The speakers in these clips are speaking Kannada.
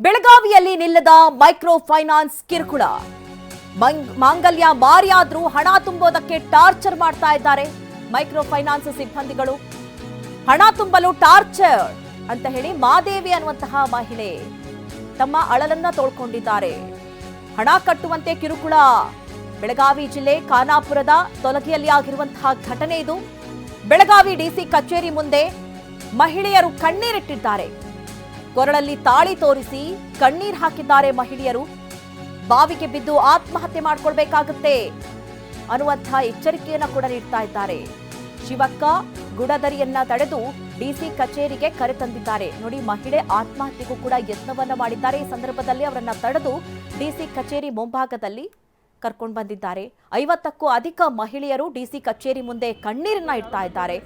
ಬೆಳಗಾವಿಯಲ್ಲಿ ನಿಲ್ಲದ ಮೈಕ್ರೋ ಫೈನಾನ್ಸ್ ಕಿರುಕುಳ. ಮಂಗ್- ಮಾಂಗಲ್ಯ ಮಾರಿಯಾದ್ರೂ ಹಣ ತುಂಬೋದಕ್ಕೆ ಟಾರ್ಚರ್ ಮಾಡ್ತಾ ಇದ್ದಾರೆ ಮೈಕ್ರೋ ಫೈನಾನ್ಸ್ ಸಿಬ್ಬಂದಿಗಳು. ಹಣ ತುಂಬಲು ಟಾರ್ಚರ್ ಅಂತ ಹೇಳಿ ಮಾದೇವಿ ಅನ್ನುವಂತಹ ಮಹಿಳೆ ತಮ್ಮ ಅಳಲನ್ನ ತೋಳ್ಕೊಂಡಿದ್ದಾರೆ. ಹಣ ಕಟ್ಟುವಂತೆ ಕಿರುಕುಳ. ಬೆಳಗಾವಿ ಜಿಲ್ಲೆ ಖಾನಾಪುರದ ತೊಲಗಿಯಲ್ಲಿ ಆಗಿರುವಂತಹ ಘಟನೆ ಇದು. ಬೆಳಗಾವಿ ಡಿಸಿ ಕಚೇರಿ ಮುಂದೆ ಮಹಿಳೆಯರು ಕಣ್ಣೀರಿಟ್ಟಿದ್ದಾರೆ. ಕೊರಳಲ್ಲಿ ತಾಳಿ ತೋರಿಸಿ ಕಣ್ಣೀರ್ ಹಾಕಿದ್ದಾರೆ ಮಹಿಳೆಯರು. ಬಾವಿಗೆ ಬಿದ್ದು ಆತ್ಮಹತ್ಯೆ ಮಾಡಿಕೊಳ್ಬೇಕಾಗುತ್ತೆ. ಅನ್ನುವಂತಹ ಎಚ್ಚರಿಕೆಯನ್ನು ಕೂಡ ನೀಡ್ತಾ ಇದ್ದಾರೆ. ಶಿವಕ್ಕ ಗುಡದರಿಯನ್ನ ತಡೆದು ಡಿಸಿ ಕಚೇರಿಗೆ ಕರೆತಂದಿದ್ದಾರೆ ನೋಡಿ, ಮಹಿಳೆ ಆತ್ಮಹತ್ಯೆಗೂ ಕೂಡ ಯತ್ನವನ್ನ ಮಾಡಿದ್ದಾರೆ. ಈ ಸಂದರ್ಭದಲ್ಲಿ ಅವರನ್ನ ತಡೆದು ಡಿಸಿ ಕಚೇರಿ ಮುಂಭಾಗದಲ್ಲಿ ಕರ್ಕೊಂಡು ಬಂದಿದ್ದಾರೆ. ಐವತ್ತಕ್ಕೂ ಅಧಿಕ ಮಹಿಳೆಯರು ಡಿಸಿ ಕಚೇರಿ ಮುಂದೆ ಕಣ್ಣೀರನ್ನ ಇಡ್ತಾ ಇದ್ದಾರೆ.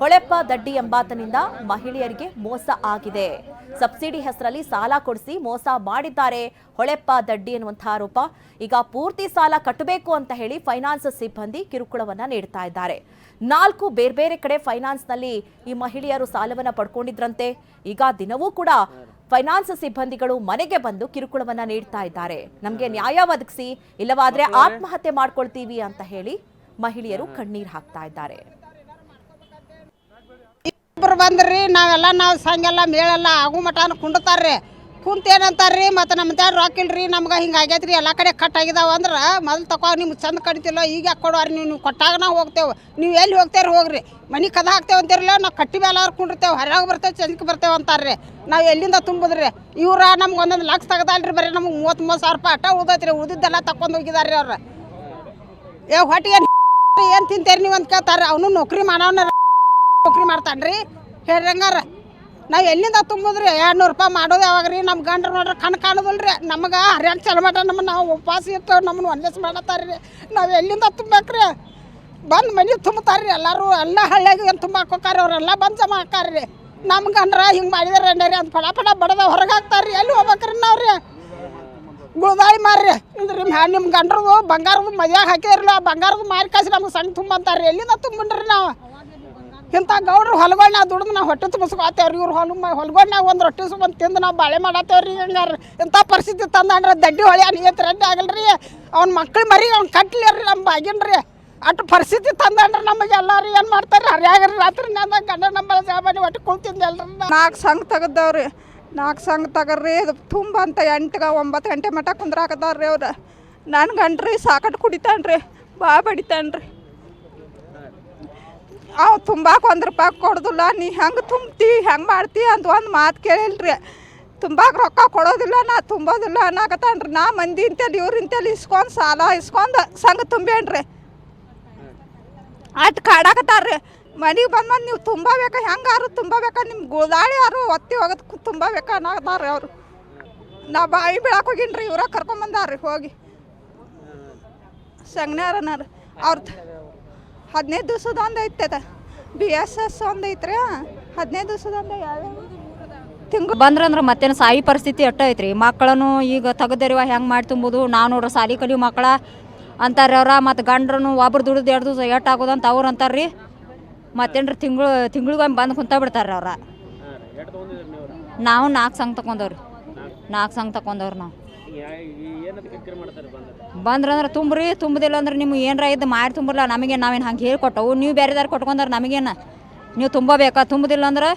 ಹೊಳೆಪ್ಪ ದಡ್ಡಿ ಎಂಬಾತನಿಂದ ಮಹಿಳೆಯರಿಗೆ ಮೋಸ ಆಗಿದೆ. ಸಬ್ಸಿಡಿ ಹೆಸರಲ್ಲಿ ಸಾಲ ಕೊಡಿಸಿ ಮೋಸ ಮಾಡಿದ್ದಾರೆ ಹೊಳೆಪ್ಪ ದಡ್ಡಿ ಎನ್ನುವಂತಹ ಆರೋಪ ಈಗ ಪೂರ್ತಿ ಸಾಲ ಕಟ್ಟಬೇಕು ಅಂತ ಹೇಳಿ ಫೈನಾನ್ಸ್ ಸಿಬ್ಬಂದಿ ಕಿರುಕುಳವನ್ನ ನೀಡ್ತಾ ಇದ್ದಾರೆ. ನಾಲ್ಕು ಬೇರೆ ಬೇರೆ ಕಡೆ ಫೈನಾನ್ಸ್ನಲ್ಲಿ ಈ ಮಹಿಳೆಯರು ಸಾಲವನ್ನ ಪಡ್ಕೊಂಡಿದ್ರಂತೆ. ಈಗ ದಿನವೂ ಕೂಡ ಫೈನಾನ್ಸ್ ಸಿಬ್ಬಂದಿಗಳು ಮನೆಗೆ ಬಂದು ಕಿರುಕುಳವನ್ನ ನೀಡ್ತಾ ಇದ್ದಾರೆ. ನಮಗೆ ನ್ಯಾಯ ಒದಗಿಸಿ ಇಲ್ಲವಾದ್ರೆ ಆತ್ಮಹತ್ಯೆ ಮಾಡ್ಕೊಳ್ತೀವಿ ಅಂತ ಹೇಳಿ ಮಹಿಳೆಯರು ಕಣ್ಣೀರು ಹಾಕ್ತಾ ಇದ್ದಾರೆ. ಇಬ್ರು ಬಂದ್ರಿ, ನಾವೆಲ್ಲ ನಾವು ಸಂಗೆಲ್ಲ ಮೇಳೆಲ್ಲ ಆಗು ಮಟನ ಕುಂಡತಾರ್ರಿ. ಕುಂತ ಏನಂತಾರ್ರಿ, ಮತ್ತು ನಮ್ಮ ತ್ಯಾಡ ರೊಕ್ಕ ಇಲ್ರಿ, ನಮ್ಗೆ ಹಿಂಗೆ ಆಗೈತ್ರಿ, ಎಲ್ಲ ಕಡೆ ಕಟ್ ಆಗಿದಾವ ಅಂದ್ರೆ ಮೊದಲು ತಕೋ ನಿಮ್ಗೆ ಚಂದ ಕಡಿತಿಲ್ಲ, ಈಗ ಯಾಕೆ ಕೊಡೋರಿ ನೀವು? ನೀವು ಕೊಟ್ಟಾಗ ನಾವು ಹೋಗ್ತೇವೆ. ನೀವು ಎಲ್ಲಿ ಹೋಗ್ತೇವ್ರಿ ಹೋಗ್ರಿ? ಮನೆ ಕದ ಹಾಕ್ತೇವೆ ಅಂತಿರಲ್ಲ, ನಾವು ಕಟ್ಟಿ ಮೇಲೆ ಅವ್ರು ಕುಂಡಿರ್ತೇವೆ ಹೊರಗೆ ಬರ್ತೇವೆ ಚಂದಕ್ಕೆ ಬರ್ತೇವೆ ಅಂತಾರ್ರಿ. ನಾವು ಎಲ್ಲಿಂದ ತುಂಬಿದ್ರಿ? ಇವ್ರ ನಮ್ಗೆ ಒಂದೊಂದು ಲಕ್ಷ ತೆಗ್ದಲ್ರಿ, ಬರೀ ನಮ್ಗೆ ಮೂವತ್ತು ಮೂವತ್ತು ಸಾವಿರ ರೂಪಾಯಿ ಅಟ ಉಳ್ದೈತ್ರಿ, ಉಳಿದಿದ್ದೆಲ್ಲ ತಕೊಂಡು ಹೋಗಿದಾರ್ರಿ ಅವ್ರು. ಏ ಹೊಟ್ಟಿಗೆ ಏನು ತಿಂತೇರಿ ನೀವು ಅಂತ ಕೇಳ್ತಾರೆ ಅವನು ನೌಕರಿ ಮಾಡೋನ ನೌಕರಿ ಮಾಡ್ತಾನ್ರಿ. ಹೇಳ್ರಂಗಾರ ನಾವು ಎಲ್ಲಿಂದ ತುಂಬುದ್ರಿ? ಎರಡು ನೂರು ರೂಪಾಯಿ ಮಾಡೋದು ಯಾವಾಗ ರೀ? ನಮ್ಮ ಗಂಡ್ರು ನೋಡ್ರಿ ಕಣ್ ಕಾಣೋದಿಲ್ಲ ರೀ ನಮಗೆ ಹರ್ಯಾಣ ಚಲ ಮಟ ನಮ್ಮ ನಾವು ಉಪವಾಸ ಇರ್ತೇವೆ ನಮ್ಮನ್ನು ಒಂದೇಸ್ ಮಾಡತ್ತಾರ ರೀ ನಾವು ಎಲ್ಲಿಂದ ತುಂಬಬೇಕ್ರಿ? ಬಂದು ಮನೆ ತುಂಬ್ತಾರ್ರಿ ಎಲ್ಲರೂ. ಎಲ್ಲ ಹಳ್ಳಿಯಾಗ ಏನು ತುಂಬ ಹಾಕೋಕಾರ ಅವರೆಲ್ಲ ಬಂದು ಜಮಾ ಹಾಕಾರ್ರಿ ನಮ್ಮ ಗಂಡ್ರ ಹಿಂಗೆ ಮಾಡಿದಾರೆ ರೀ ಅಂತ ಪಡ ಪಡ ಬಡದ ಹೊರಗೆ ಹಾಕ್ತಾರ್ರಿ. ಎಲ್ಲಿ ಹೋಗ್ಬೇಕ್ರಿ ನಾವು ರೀ ಗುಳದಾಳಿ ಮಾರ್ರಿ. ಇಂದ್ರಿ ಮ್ಯಾ- ನಿಮ್ಮ ಗಂಡ್ರದು, ಬಂಗಾರದ ಮದ್ಯಾಗ ಹಾಕಿದ್ರಲ್ಲ, ಆ ಬಂಗಾರದ ಮಾರಿ ಕಾಸಿ ನಮ್ಗೆ ಸಣ್ಣ ತುಂಬಂತಾರ್ರಿ ಎಲ್ಲಿಂದ ತುಂಬನ್ರಿ ನಾವು? ಇಂಥ ಗೌಡ್ರು ಹೊಲಗಳ್ನ ದುಡ್ದು ನಾವು ಹೊಟ್ಟೆ ತುಂಬಿಸ್ಕೊತೇವ್ರಿ. ಇವ್ರು ಹೊಲ ಹೊಲಗಳ್ನಾಗ ಒಂದು ರೊಟ್ಟಿ ಬಂದು ತಿಂದು ನಾವು ಬಾಳೆ ಮಾಡತ್ತೇವ್ರಿ ಹಿಂಗಾರ. ಇಂಥ ಪರಿಸ್ಥಿತಿ ತಂದಾನ್ರಿ ದಡ್ಡಿ ಹೊಳೆ ಅನಿಯತ್ ರೆಡ್ಡಿ ಆಗಲ್ರಿ. ಅವ್ನ ಮಕ್ಳು ಮರಿ ಅವ್ನು ಕಟ್ಲಿರಿ ನಮ್ಮ ಬಾಗಿನ್ರಿ. ಅಷ್ಟು ಪರಿಸ್ಥಿತಿ ತಂದಾನ್ರಿ ನಮಗೆ ಎಲ್ಲಾರು ಏನು ಮಾಡ್ತಾರೆ ಹರಿಯಾಗ್ರಿ ರಾತ್ರಿ ನಾನು ಗಂಡ ನಮ್ಮ ಜಾಬಾನಿ ಒಟ್ಟು ಕುಳ್ತಿದ್ದೆಲ್ರಿ ನಾಲ್ಕು ಸಂಘ ತೆಗೆದವ್ರಿ. ನಾಲ್ಕು ಸಂಘ ತಗರ್ರಿ. ಅದು ತುಂಬ ಅಂತ ಎಂಟು ಒಂಬತ್ತು ಗಂಟೆ ಮಟ್ಟ ಕುಂದ್ರಾಕದವ್ರಿ ಅವ್ರು. ನನ್ನ ಗಂಡ್ರಿ ಸಾಕಟ್ಟು ಕುಡಿತಾನ್ರಿ. ಬಾ ಬಡಿತಾನ್ರಿ. ಅವ್ ತುಂಬಾಕ ಒಂದು ರೂಪಾಯಿ ಕೊಡೋದಿಲ್ಲ, ನೀ ಹೆಂಗೆ ತುಂಬ್ತಿ, ಹೆಂಗೆ ಮಾಡ್ತಿ ಅಂತ ಒಂದು ಮಾತು ಕೇಳಿಲ್ರಿ. ತುಂಬಾಕ ರೊಕ್ಕ ಕೊಡೋದಿಲ್ಲ, ನಾ ತುಂಬೋದಿಲ್ಲ ಅನ್ನಕತ್ತಾನ್ರಿ. ನಾ ಮಂದಿ ಇಂತಲ್ಲಿ ಇವ್ರ ಇಂತಲ್ಲಿ ಇಸ್ಕೊಂಡು ಸಾಲ ಇಸ್ಕೊಂಡು ಸಂಘ ತುಂಬೇನ್ರಿ ಅಟ್ ಕಾಡಾಕತ್ತಾರ್ರಿ. ಮನೆಗೆ ಬಂದು ಬಂದು ನೀವು ತುಂಬಬೇಕಾ ಹೆಂಗಾರು ತುಂಬಬೇಕಾ ನಿಮ್ಮ ಗುಳದಾಳಿ ಯಾರು ಒತ್ತಿ ಹೋಗೋದು ತುಂಬಬೇಕಾ ಅನ್ನಕತ್ತಾರ್ರಿ ಅವರು. ನಾ ಬಾಯಿ ಬೀಳಕ್ಕೆ ಹೋಗಿನ್ರಿ, ಇವ್ರ ಕರ್ಕೊಂಬಂದಾರ್ರಿ ಹೋಗಿ. ಸಂಜ್ಞಾರನಾರ ಅವ್ರದ್ದು ಹದಿನೈದು ದಿವ್ಸದ ಒಂದು ಐತೆ ಬಿ ಎಸ್ ಎಸ್ ಒಂದು ಐತ್ರಿ ಹದಿನೈದು ದಿವ್ಸದ ಒಂದು ತಿಂಗಳು. ಬಂದ್ರಂದ್ರೆ ಮತ್ತೇನು ಸಾಯಿ ಪರಿಸ್ಥಿತಿ ಅಟ್ಟ ಐತ್ರಿ. ಮಕ್ಕಳನ್ನು ಈಗ ತೆಗೆದರಿವ ಹೆಂಗೆ ಮಾಡಿ ತುಂಬುದು? ನಾವು ನೋಡ್ರಿ ಸಾಲಿ ಕಲಿಯೋ ಮಕ್ಕಳ ಅಂತಾರೆ ಅವ್ರ ಮತ್ತು ಗಂಡ್ರನು ಒಬ್ರು ದುಡ್ದು ಎರಡು ದಿವಸ ಆಗೋದು ಅಂತ ಅವ್ರು ಅಂತಾರ್ರಿ. ಮತ್ತೇನ್ರಿ ತಿಂಗಳು ತಿಂಗಳಿಗೊಮ್ಮೆ ಬಂದು ಕುಂತ ಬಿಡ್ತಾರೆ ಅವ್ರ. ನಾವು ನಾಲ್ಕು ಸಂಘ ತಗೊಂಡವ್ರಿ ನಾಲ್ಕು ಸಂಘ ತಗೊಂಡವ್ರಿ ನಾವು. ಬಂದ್ರಂದ್ರೆ ತುಂಬ್ರಿ, ತುಂಬದಿಲ್ಲ ಅಂದ್ರೆ ನಿಮ್ಗೆ ಏನರ ಇದ್ದು ಮಾಡಿ ತುಂಬಲ್ಲ ನಮಗೆ ನಾವೇನು ಹಂಗೆ ಹೇಳ್ಕೊಟ್ಟವು? ನೀವು ಬೇರೆದಾರು ಕೊಟ್ಕೊಂಡ್ರೆ ನಮಗೇನು? ನೀವು ತುಂಬಬೇಕಾ, ತುಂಬದಿಲ್ಲ ಅಂದ್ರೆ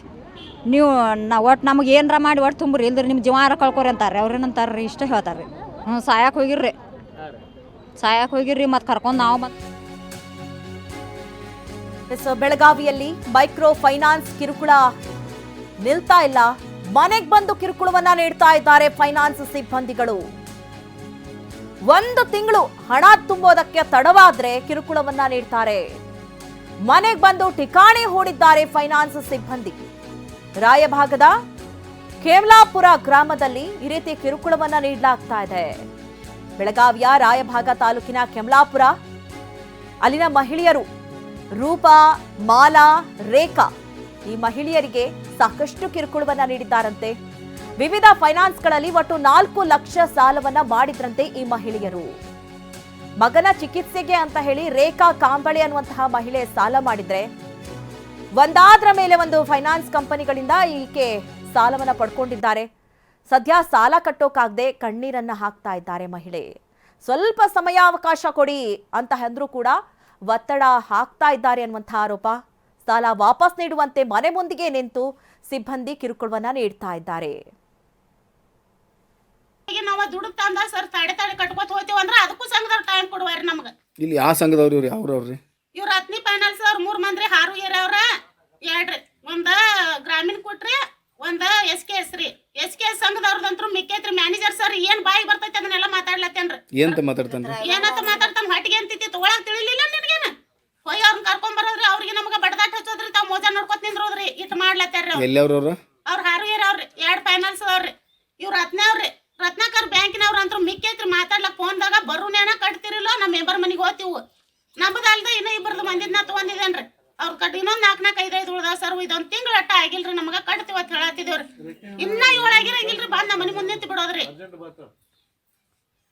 ನೀವು ನಾ ಒಟ್ಟು ನಮಗೆ ಏನರ ಮಾಡಿ ಒಟ್ಟು ತುಂಬ್ರಿ, ಇಲ್ದ್ರೆ ನಿಮ್ಮ ಜೀವಾರ ಕಳ್ಕೊರಿ ಅಂತಾರೆ ಅವ್ರೇನಂತಾರೆ ರೀ ಇಷ್ಟ ಹೇಳ್ತಾರೆ ರೀ ಹ್ಞೂ ಸಾಯಕ್ಕೆ ಹೋಗಿರ್ರಿ. ಸಾಯಕ್ಕೆ ಹೋಗಿರ್ರಿ ಮತ್ತು ಕರ್ಕೊಂಡು ನಾವು ಮತ್ತೆ ಬೆಳಗಾವಿಯಲ್ಲಿ ಮೈಕ್ರೋ ಫೈನಾನ್ಸ್ ಕಿರುಕುಳ ನಿಲ್ತಾ ಇಲ್ಲ. ಮನೆಗ್ ಬಂದು ಕಿರುಕುಳವನ್ನ ನೀಡ್ತಾ ಇದ್ದಾರೆ ಫೈನಾನ್ಸ್ ಸಿಬ್ಬಂದಿಗಳು. ಒಂದು ತಿಂಗಳು ಹಣ ತುಂಬೋದಕ್ಕೆ ತಡವಾದ್ರೆ ಕಿರುಕುಳವನ್ನ ನೀಡ್ತಾರೆ. ಮನೆಗೆ ಬಂದು ಠಿಕಾಣಿ ಹೂಡಿದ್ದಾರೆ ಫೈನಾನ್ಸ್ ಸಿಬ್ಬಂದಿ. ರಾಯಭಾಗದ ಕೇವಲಾಪುರ ಗ್ರಾಮದಲ್ಲಿ ಈ ರೀತಿ ಕಿರುಕುಳವನ್ನ ನೀಡಲಾಗ್ತಾ ಇದೆ. ಬೆಳಗಾವಿಯ ರಾಯಭಾಗ ತಾಲೂಕಿನ ಕೆಮ್ಲಾಪುರ. ಅಲ್ಲಿನ ಮಹಿಳೆಯರು ರೂಪಾ, ಮಾಲಾ, ರೇಖಾ ಈ ಮಹಿಳೆಯರಿಗೆ ಸಾಕಷ್ಟು ಕಿರುಕುಳವನ್ನ ನೀಡಿದ್ದಾರಂತೆ. ವಿವಿಧ ಫೈನಾನ್ಸ್ಗಳಲ್ಲಿ ಒಟ್ಟು ನಾಲ್ಕು ಲಕ್ಷ ಸಾಲವನ್ನ ಮಾಡಿದ್ರಂತೆ ಈ ಮಹಿಳೆಯರು. ಮಗನ ಚಿಕಿತ್ಸೆಗೆ ಅಂತ ಹೇಳಿ ರೇಖಾ ಕಾಂಬಳೆ ಅನ್ನುವಂತಹ ಮಹಿಳೆ ಸಾಲ ಮಾಡಿದ್ರೆ, ಒಂದಾದ್ರ ಮೇಲೆ ಒಂದು ಫೈನಾನ್ಸ್ ಕಂಪನಿಗಳಿಂದ ಈಕೆ ಸಾಲವನ್ನ ಪಡ್ಕೊಂಡಿದ್ದಾರೆ. ಸದ್ಯ ಸಾಲ ಕಟ್ಟೋಕಾಗದೆ ಕಣ್ಣೀರನ್ನ ಹಾಕ್ತಾ ಇದ್ದಾರೆ ಮಹಿಳೆ. ಸ್ವಲ್ಪ ಸಮಯಾವಕಾಶ ಕೊಡಿ ಅಂತ ಅಂದ್ರೂ ಕೂಡ ಒತ್ತಡ ಹಾಕ್ತಾ ಇದ್ದಾರೆ ಅನ್ನುವಂಥ ಆರೋಪ. ಸಾಲ ವಾಪಸ್ ನೀಡುವಂತೆ ಮನೆ ಮುಂದಿಗೆ ನಿಂತು ಸಿಬ್ಬಂದಿ ಕಿರುಕುಳವನ್ನ ನೀಡ್ತಾ ಇದ್ದಾರೆ. ಈಗ ನಾವ ದುಡ್ಡು ತಂದ ಸರ್ ತಡೆ ತಡೆ ಕಟ್ಕೋತ ಹೋಗ್ತೀವಿ ಅಂದ್ರೆ ಅದಕ್ಕೂ ಸಂಘದವ್ರು ಟೈಮ್ ಕೊಡುವಾರಿ ನಮ್ಗೆ. ಇಲ್ಲಿ ಯಾವ ಸಂಘದವ್ರು ಇವ್ರು? ಯಾವ್ರವ್ರಿ ಇವ್ರ ಹತ್ನಿ ಫೈನಾನ್ಸ್ ಅವ್ರ ಮೂರ್ ಮಂದಿ ಹಾರು ಏರವ್ರ ಎರಡ್ರಿ. ಒಂದ ಗ್ರಾಮೀಣ ಕೊಟ್ರಿ ಒಂದ ಎಸ್ ಕೆ ಎಸ್ ರೀ. ಎಸ್ ಕೆ ಎಸ್ ಸಂಘದವ್ರದಂತ್ರು ಮಿಕ್ಕೈತ್ರಿ ಮ್ಯಾನೇಜರ್ ಸರ್ ಏನ್ ಬಾಯಿ ಬರ್ತೈತಿ ಅದನ್ನೆಲ್ಲ ಮಾತಾಡ್ಲತ್ತೇನ್ರಿ. ಏನಂತ ಮಾತಾಡ್ತಾನ್ರಿ? ಏನಂತ ಮಾತಾಡ್ತಾನ ಹೊಟ್ಟಿಗೆ ಅಂತಿತ್ತು ತಗೊಳಕ್ ತಿಳಿಲಿಲ್ಲ. ಹೋಗಿ ಅವ್ರನ್ನ ಕರ್ಕೊಂಡ್ ಬರೋದ್ರಿ ಅವ್ರಿಗೆ ನಮ್ಗೆ ಬಡದಾಟ ಹಚ್ಚೋದ್ರಿ ತಾವ್ ಮೋಜಾ ನೋಡ್ಕೊತ ನಿಂದ್ರೋದ್ರಿ ಇಟ್ ಮಾಡ್ಲತ್ತಾರ್ರಿ ಅವ್ರು. ಎಲ್ಲಿ ಅವ್ರವ್ರ ಅವ್ರ ಹಾರು ಅವ್ರಿ ಎರಡ್ ಫೈನಾನ್ಸ್ ಅವ್ರಿ ಇವ್ರ ರತ್ನ ಅವ್ರಿ ರತ್ನಾಕರ್ ಬ್ಯಾಂಕಿನವ್ರ ಅಂತೂ ಮಿಕ್ಕೈತ್ರಿ ಮಾತಾಡ್ಲಕ್ ಫೋನ್ದಾಗ ಬರೋನೇನ ಕಟ್ತಿರಿಲ್ಲ ನಮ್ಮ ಮೆಂಬರ್ ಮನೆಗೆ ಹೋಗ್ತೀವಿ. ನಮ್ಮದಲ್ದ ಇನ್ನ ಇಬ್ಬರದು ಮಂದಿದ್ನ ತಗೊಂಡಿದ್ದೇನ್ರಿ. ಅವ್ರ ಕಟ್ ಇನ್ನೊಂದ್ ನಾಲ್ಕು ನಾಲ್ಕು ಐದೈದು ಉಳ್ದಾವ ಸರ್ ಇದೊಂದ್ ತಿಂಗಳು ಅಟ್ಟ ಆಗಿಲ್ರಿ ನಮಗ ಕಟ್ತೀವಿ ಅಂತ ಹೇಳತ್ತಿದೇವ್ರಿ. ಇನ್ನ ಇವಳಾಗಿರಂಗಿಲ್ರಿ ಬಂದ್ ನಮ್ಮ ಮನೆ ಮುಂದೆ ನಿಂತು ಬಿಡೋದ್ರಿ.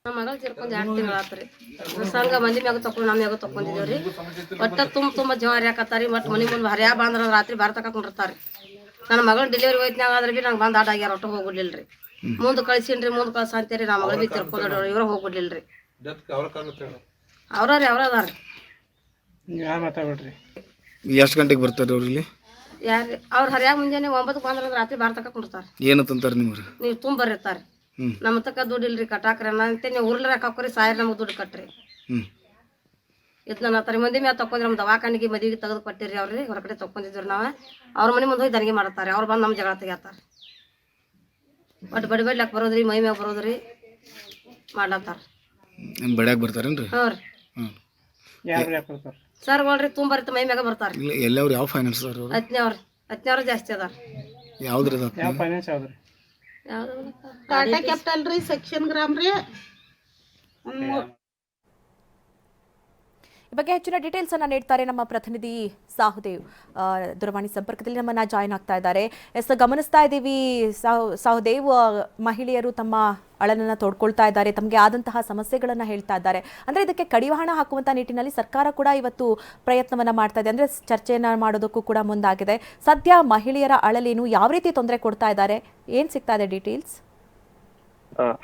ನಮ್ಮ ಮಗಳು ತಿರ್ಕೊಂಡು ಎರಡು ತಿಂಗಳು ಆತ್ರಿ. ಸಂಘ ಮಂದಿ ಮ್ಯಾಗ ತಕೊಂಡು ನಮ್ಮ ಮ್ಯಾಗ ತಕೊಂಡಿದೇವ್ರಿ ಒಟ್ಟ ತುಂಬ ತುಂಬ ಜೀವ ಹಾಕತ್ತಾರಿ ಮತ್ತು ಮನೆ ಮುಂದೆ ಹರಿಯಾ ಬಂದ್ರ ರಾತ್ರಿ ಬಾರ ತಕೊಂಡಿರ್ತಾರಿ ನನ್ನ ಮಗಳು ಡೆಲಿವರಿ ಹೋಯ್ತಿನಾಗ ಆದ್ರೆ ಬಿ ನಂಗೆ ಬಂದು ಆಟ ಆಗ್ಯಾರ ಒಟ್ಟು ಹೋಗ್ಬಿಡ್ಲಿಲ್ರಿ. ಮುಂದೆ ಕಳ್ಸಿನ್ರಿ ಮುಂದೆ ಕಳ್ಸ ಅಂತೇರಿ ನಮ್ಮ ಮಗಳು ಬಿ ತಿರ್ಕೊಂಡ್ರಿ ಇವ್ರ ಹೋಗ್ಬಿಡ್ಲಿಲ್ರಿ. ಅವ್ರ ರೀ ಅವ್ರ ಅದಾರ ಎಷ್ಟು ಗಂಟೆಗೆ ಬರ್ತಾರೆ ಅವ್ರು ಇಲ್ಲಿ? ಯಾರು ಅವ್ರು ಹರಿಯಾಗ ಮುಂಜಾನೆ ಒಂಬತ್ತು ಬಂದ್ರ ರಾತ್ರಿ ಬಾರ ತಕ ಕುಂಡ್ತಾರ ಏನಂತಂತಾರೆ ನಿಮ್ಗೆ ನೀವು ತುಂಬ ಬರ್ತಾರ ಹ್ಮ್. ನಮ್ಮ ತಕ್ಕ ದುಡ್ಡು ಇಲ್ರಿ ಕಟ್ಟಾಕ್ರಿ. ಅನ್ನಂತೆ ನೀವು ಉರ್ಲಿ ಹಾಕೋರಿ ಸಾಯ್ ನಮಗೆ ದುಡ್ಡು ಕಟ್ರಿ. ಇದು ನನ್ನ ಹತ್ತಿರ ಮಂದಿ ಮ್ಯಾಲ ತಕೊಂಡ್ರಿ ನಮ್ಮ ದವಾಖಾನಿಗೆ ಮದುವೆಗೆ ತೆಗೆದು ಕೊಟ್ಟಿರಿ ಅವ್ರಿ ಹೊರಗಡೆ ತಕೊಂಡಿದ್ರಿ ನಾವು. ಅವ್ರ ಮನೆ ಮುಂದೆ ಹೋಗಿ ದನಿಗೆ ಮಾಡ್ತಾರೆ ಅವ್ರು ಬಂದು ನಮ್ಮ ಜಗಳ ತೆಗಿತಾರ ಒಟ್ಟು ಬಡಿ ಬಡ್ಲಾಕ್ ಬರೋದ್ರಿ ಮೈ ಮ್ಯಾಗ ಬರೋದ್ರಿ ಮಾಡ್ಲತ್ತಾರ. ನಿಮ್ಮ ಬಡ್ಯಾಗ ಬರ್ತಾರೇನ್ರಿ? ಹ್ಞೂ ರೀ. ಸರ್ ನೋಡ್ರಿ ತುಂಬ ಬರುತ್ತೆ ಮೈ ಮ್ಯಾಗ ಬರ್ತಾರ. ಎಲ್ಲವ್ರು ಯಾವ ಫೈನಾನ್ಸ್ ಅವ್ರು? ಜಾಸ್ತಿ ಅದಾರ. ಯಾವ್ದ್ರಿ ಅದು ಯಾವ್ದು ಟಾಟಾ ಕ್ಯಾಪಿಟಲ್ ರೀ ಸೆಕ್ಷನ್ ಗ್ರಾಮ್ ರೀ. ಬಗ್ಗೆ ಹೆಚ್ಚಿನ ಡೀಟೇಲ್ಸ್ ಅನ್ನ ನೀಡ್ತಾರೆ ನಮ್ಮ ಪ್ರತಿನಿಧಿ ಸಾಹುದೇವ್. ದೂರವಾಣಿ ಸಂಪರ್ಕದಲ್ಲಿ ನಮ್ಮನ್ನ ಜಾಯಿನ್ ಆಗ್ತಾ ಇದ್ದಾರೆ. ಎಸ್, ಗಮನಿಸ್ತಾ ಇದ್ದೀವಿ. ಸಾಹು, ಸಾಹುದೇವ್ ಮಹಿಳೆಯರು ತಮ್ಮ ಅಳಲನ್ನ ತೋಡ್ಕೊಳ್ತಾ ಇದ್ದಾರೆ. ತಮಗೆ ಆದಂತಹ ಸಮಸ್ಯೆಗಳನ್ನ ಹೇಳ್ತಾ ಇದ್ದಾರೆ. ಅಂದ್ರೆ ಇದಕ್ಕೆ ಕಡಿವಾಣ ಹಾಕುವಂತ ನಿಟ್ಟಿನಲ್ಲಿ ಸರ್ಕಾರ ಕೂಡ ಇವತ್ತು ಪ್ರಯತ್ನವನ್ನ ಮಾಡ್ತಾ ಇದೆ. ಅಂದ್ರೆ ಚರ್ಚೆಯನ್ನ ಮಾಡೋದಕ್ಕೂ ಕೂಡ ಮುಂದಾಗಿದೆ. ಸದ್ಯ ಮಹಿಳೆಯರ ಅಳಲೇನು ಯಾವ ರೀತಿ ತೊಂದರೆ ಕೊಡ್ತಾ ಇದ್ದಾರೆ? ಏನ್ ಸಿಗ್ತಾ ಇದೆ ಡೀಟೇಲ್ಸ್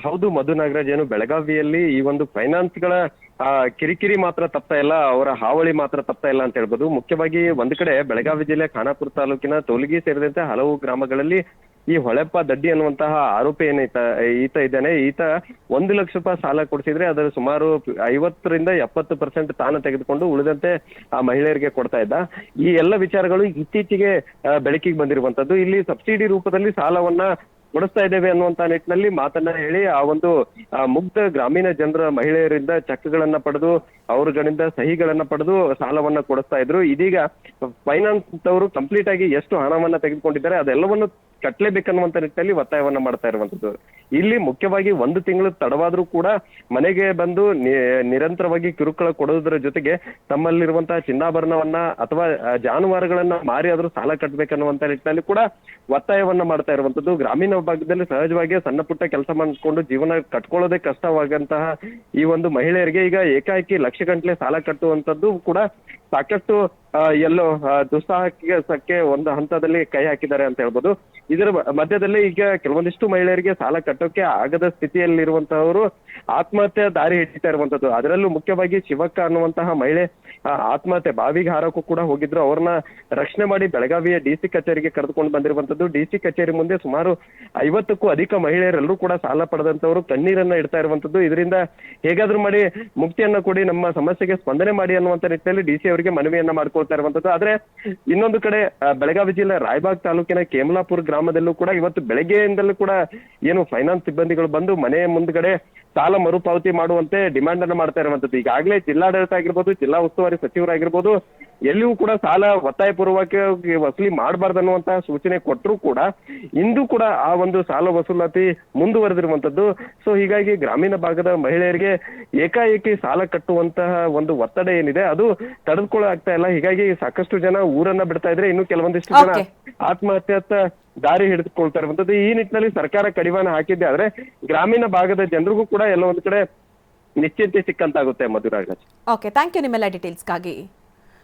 ಹೌದು ಮಧು ನಾಗರಾಜ್ ಏನು, ಬೆಳಗಾವಿಯಲ್ಲಿ ಈ ಒಂದು ಫೈನಾನ್ಸ್ಗಳ ಆ, ಕಿರಿಕಿರಿ ಮಾತ್ರ ತಪ್ತಾ ಇಲ್ಲ ಅವರ ಹಾವಳಿ ಮಾತ್ರ ತಪ್ತಾ ಇಲ್ಲ ಅಂತ ಹೇಳ್ಬೋದು. ಮುಖ್ಯವಾಗಿ ಒಂದ್ ಕಡೆ ಬೆಳಗಾವಿ ಜಿಲ್ಲೆ ಖಾನಾಪುರ ತಾಲೂಕಿನ ತೋಲಗಿ ಸೇರಿದಂತೆ ಹಲವು ಗ್ರಾಮಗಳಲ್ಲಿ ಈ ಹೊಳೆಪ್ಪ ದಡ್ಡಿ ಅನ್ನುವಂತಹ ಆರೋಪಿ ಏನೈತ ಈತ ಇದ್ದಾನೆ. ಈತ ಒಂದು ಲಕ್ಷ ರೂಪಾಯಿ ಸಾಲ ಕೊಡಿಸಿದ್ರೆ ಅದರ ಸುಮಾರು ಐವತ್ತರಿಂದ ಎಪ್ಪತ್ತು ಪರ್ಸೆಂಟ್ ತಾನು ತೆಗೆದುಕೊಂಡು ಉಳಿದಂತೆ ಆ ಮಹಿಳೆಯರಿಗೆ ಕೊಡ್ತಾ ಇದ್ದ. ಈ ಎಲ್ಲ ವಿಚಾರಗಳು ಇತ್ತೀಚೆಗೆ ಬೆಳಕಿಗೆ ಬಂದಿರುವಂತದ್ದು. ಇಲ್ಲಿ ಸಬ್ಸಿಡಿ ರೂಪದಲ್ಲಿ ಸಾಲವನ್ನ ಕೊಡಿಸ್ತಾ ಇದ್ದೇವೆ ಅನ್ನುವಂತ ನಿಟ್ಟಿನಲ್ಲಿ ಮಾತನ್ನ ಹೇಳಿ ಆ ಒಂದು ಮುಗ್ಧ ಗ್ರಾಮೀಣ ಜನರ ಮಹಿಳೆಯರಿಂದ ಚೆಕ್ಗಳನ್ನ ಪಡೆದು, ಅವರುಗಳಿಂದ ಸಹಿಗಳನ್ನ ಪಡೆದು ಸಾಲವನ್ನ ಕೊಡಿಸ್ತಾ ಇದ್ರು. ಇದೀಗ ಫೈನಾನ್ಸ್ ಅವರು ಕಂಪ್ಲೀಟ್ ಆಗಿ ಎಷ್ಟು ಹಣವನ್ನ ತೆಗೆದುಕೊಂಡಿದ್ದಾರೆ ಅದೆಲ್ಲವನ್ನು ಕಟ್ಟಲೇಬೇಕನ್ನುವಂತ ನಿಟ್ಟಿನಲ್ಲಿ ಒತ್ತಾಯವನ್ನ ಮಾಡ್ತಾ ಇರುವಂತದ್ದು. ಇಲ್ಲಿ ಮುಖ್ಯವಾಗಿ ಒಂದು ತಿಂಗಳು ತಡವಾದ್ರೂ ಕೂಡ ಮನೆಗೆ ಬಂದು ನಿರಂತರವಾಗಿ ಕಿರುಕುಳ ಕೊಡೋದ್ರ ಜೊತೆಗೆ ತಮ್ಮಲ್ಲಿರುವಂತಹ ಚಿನ್ನಾಭರಣವನ್ನ ಅಥವಾ ಜಾನುವಾರುಗಳನ್ನ ಮಾರಿ ಆದ್ರೂ ಸಾಲ ಕಟ್ಟಬೇಕನ್ನುವಂತ ನಿಟ್ಟಿನಲ್ಲಿ ಕೂಡ ಒತ್ತಾಯವನ್ನ ಮಾಡ್ತಾ ಇರುವಂತದ್ದು. ಗ್ರಾಮೀಣ ಭಾಗದಲ್ಲಿ ಸಹಜವಾಗಿ ಸಣ್ಣ ಪುಟ್ಟ ಕೆಲಸ ಮಾಡ್ಕೊಂಡು ಜೀವನ ಕಟ್ಕೊಳ್ಳೋದೇ ಕಷ್ಟವಾಗಂತಹ ಈ ಒಂದು ಮಹಿಳೆಯರಿಗೆ ಈಗ ಏಕಾಏಕಿ ಲಕ್ಷ ಗಂಟ್ಲೆ ಸಾಲ ಕಟ್ಟುವಂತದ್ದು ಕೂಡ ಸಾಕಷ್ಟು ಎಲ್ಲೋ ಆ, ಸಕ್ಕೆ ಒಂದು ಹಂತದಲ್ಲಿ ಕೈ ಹಾಕಿದ್ದಾರೆ ಅಂತ ಹೇಳ್ಬೋದು. ಇದರ ಮಧ್ಯದಲ್ಲಿ ಈಗ ಕೆಲವೊಂದಿಷ್ಟು ಮಹಿಳೆಯರಿಗೆ ಸಾಲ ಕಟ್ಟೋಕೆ ಆಗದ ಸ್ಥಿತಿಯಲ್ಲಿರುವಂತಹವರು ಆತ್ಮಹತ್ಯೆ ದಾರಿ ಹಿಡಿತಾ ಇರುವಂತದ್ದು. ಅದರಲ್ಲೂ ಮುಖ್ಯವಾಗಿ ಶಿವಕ್ಕ ಅನ್ನುವಂತಹ ಮಹಿಳೆ ಆತ್ಮಹತ್ಯೆ ಬಾವಿಗೆ ಹಾರಕ್ಕೂ ಕೂಡ ಹೋಗಿದ್ರು. ಅವ್ರನ್ನ ರಕ್ಷಣೆ ಮಾಡಿ ಬೆಳಗಾವಿಯ ಡಿ ಸಿ ಕಚೇರಿಗೆ ಕರೆದುಕೊಂಡು ಬಂದಿರುವಂತದ್ದು. ಡಿ ಸಿ ಕಚೇರಿ ಮುಂದೆ ಸುಮಾರು ಐವತ್ತಕ್ಕೂ ಅಧಿಕ ಮಹಿಳೆಯರೆಲ್ಲರೂ ಕೂಡ ಸಾಲ ಪಡೆದಂತವರು ಕಣ್ಣೀರನ್ನ ಇಡ್ತಾ ಇರುವಂತದ್ದು. ಇದರಿಂದ ಹೇಗಾದ್ರೂ ಮಾಡಿ ಮುಕ್ತಿಯನ್ನ ಕೊಡಿ ನಮ್ಮ ಸಮಸ್ಯೆಗೆ ಸ್ಪಂದನೆ ಮಾಡಿ ಅನ್ನುವಂತ ನಿಟ್ಟಿನಲ್ಲಿ ಡಿ ಸಿ ಅವರಿಗೆ ಮನವಿಯನ್ನ ಮಾಡ್ಕೊಳ್ತಾ ಇರುವಂತದ್ದು. ಆದ್ರೆ ಇನ್ನೊಂದು ಕಡೆ ಬೆಳಗಾವಿ ಜಿಲ್ಲೆ ರಾಯಬಾಗ್ ತಾಲೂಕಿನ ಕೇಮಲಾಪುರ ಗ್ರಾಮದಲ್ಲೂ ಕೂಡ ಇವತ್ತು ಬೆಳಗ್ಗೆಯಿಂದಲೂ ಕೂಡ ಏನು ಫೈನಾನ್ಸ್ ಸಿಬ್ಬಂದಿಗಳು ಬಂದು ಮನೆ ಮುಂದ್ಗಡೆ ಸಾಲ ಮರುಪಾವತಿ ಮಾಡುವಂತೆ ಡಿಮಾಂಡ್ ಅನ್ನ ಮಾಡ್ತಾ ಇರುವಂತದ್ದು. ಈಗಾಗಲೇ ಜಿಲ್ಲಾಡಳಿತ ಆಗಿರ್ಬೋದು, ಜಿಲ್ಲಾ ಉಸ್ತುವಾರಿ ಸಚಿವರಾಗಿರ್ಬೋದು ಎಲ್ಲಿಯೂ ಕೂಡ ಸಾಲ ಒತ್ತಾಯ ಪೂರ್ವಕವಾಗಿ ವಸೂಲಿ ಮಾಡಬಾರ್ದು ಅನ್ನುವಂತಹ ಸೂಚನೆ ಕೊಟ್ಟರೂ ಕೂಡ ಇಂದು ಕೂಡ ಆ ಒಂದು ಸಾಲ ವಸೂಲಾತಿ ಮುಂದುವರೆದಿರುವಂತದ್ದು. ಸೊ ಹೀಗಾಗಿ ಗ್ರಾಮೀಣ ಭಾಗದ ಮಹಿಳೆಯರಿಗೆ ಏಕಾಏಕಿ ಸಾಲ ಕಟ್ಟುವಂತಹ ಒಂದು ಒತ್ತಡ ಏನಿದೆ ಅದು ತಡೆದುಕೊಳ್ಳಾಗ್ತಾ ಇಲ್ಲ. ಹೀಗಾಗಿ ಸಾಕಷ್ಟು ಜನ ಊರನ್ನ ಬಿಡ್ತಾ ಇದ್ರೆ ಇನ್ನು ಕೆಲವೊಂದಿಷ್ಟು ಜನ ಆತ್ಮಹತ್ಯೆ ಆತ್ಮಹತ್ಯೆಯತ್ತ ದಾರಿ ಹಿಡಿದುಕೊಳ್ತಾ ಇರುವಂತದ್ದು. ಈ ನಿಟ್ಟಿನಲ್ಲಿ ಸರ್ಕಾರ ಕಡಿವಾಣ ಹಾಕಿದ್ದೆ ಆದ್ರೆ ಗ್ರಾಮೀಣ ಭಾಗದ ಜನರಿಗೂ ಕೂಡ ಎಲ್ಲ ಒಂದ್ ಕಡೆ ನಿಶ್ಚಿಂತೆ ಸಿಕ್ಕಂತಾಗುತ್ತೆ ಮಧುರಾಜ್. ಓಕೆ ಥ್ಯಾಂಕ್ ಯು ನಿಮ್ಮೆಲ್ಲ ಡೀಟೇಲ್ಸ್ಗಾಗಿ